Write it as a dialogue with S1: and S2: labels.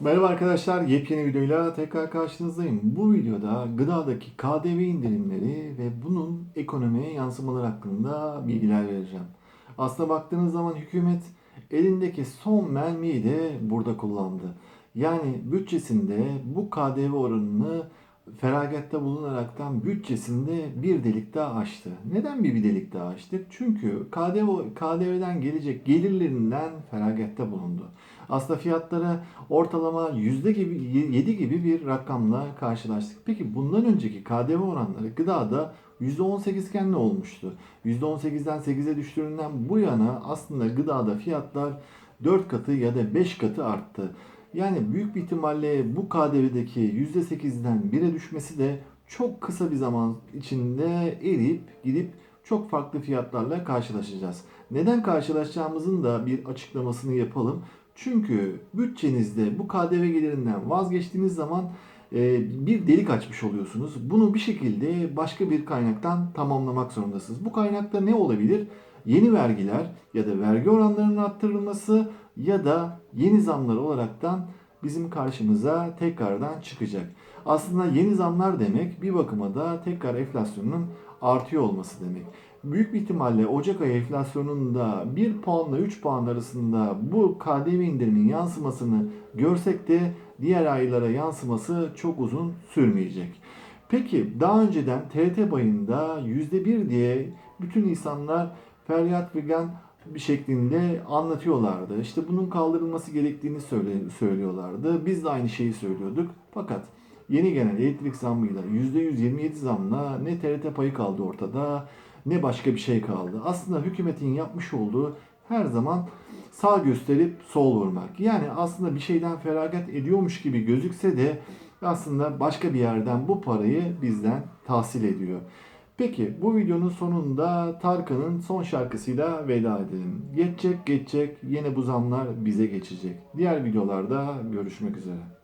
S1: Merhaba arkadaşlar, yepyeni videoyla tekrar karşınızdayım. Bu videoda gıdadaki KDV indirimleri ve bunun ekonomiye yansımaları hakkında bilgiler vereceğim. Aslına baktığınız zaman hükümet elindeki son mermiyi de burada kullandı. Yani bütçesinde bu KDV oranını feragatta bulunaraktan bütçesinde bir delik daha açtı. Neden bir, delik daha açtık? Çünkü KDV, KDV'den gelecek gelirlerinden feragatta bulundu. Aslında fiyatlara ortalama yüzde gibi 7 gibi bir rakamla karşılaştık. Peki bundan önceki KDV oranları gıdada %18 iken ne olmuştu? %18'den 8'e düştüğünden bu yana aslında gıdada fiyatlar 4 katı ya da 5 katı arttı. Yani büyük bir ihtimalle bu KDV'deki %8'den 1'e düşmesi de çok kısa bir zaman içinde eriyip gidip çok farklı fiyatlarla karşılaşacağız. Neden karşılaşacağımızın da bir açıklamasını yapalım. Çünkü bütçenizde bu KDV gelirinden vazgeçtiğiniz zaman e, bir delik açmış oluyorsunuz. Bunu bir şekilde başka bir kaynaktan tamamlamak zorundasınız. Bu kaynakta ne olabilir? Yeni vergiler ya da vergi oranlarının arttırılması ya da yeni zamlar olaraktan bizim karşımıza tekrardan çıkacak. Aslında yeni zamlar demek bir bakıma da tekrar enflasyonun artıyor olması demek. Büyük bir ihtimalle Ocak ayı enflasyonunda 1 puanla 3 puan arasında bu KDV indiriminin yansımasını görsek de diğer aylara yansıması çok uzun sürmeyecek. Peki daha önceden TRT bayında %1 diye bütün insanlar feryat figan bir şeklinde anlatıyorlardı. İşte bunun kaldırılması gerektiğini söyle, söylüyorlardı. Biz de aynı şeyi söylüyorduk. Fakat yeni gelen elektrik zammıyla %127 zamla ne TRT payı kaldı ortada ne başka bir şey kaldı. Aslında hükümetin yapmış olduğu her zaman sağ gösterip sol vurmak. Yani aslında bir şeyden feragat ediyormuş gibi gözükse de aslında başka bir yerden bu parayı bizden tahsil ediyor. Peki bu videonun sonunda Tarkan'ın son şarkısıyla veda edelim. Geçecek geçecek yine bu zamlar bize geçecek. Diğer videolarda görüşmek üzere.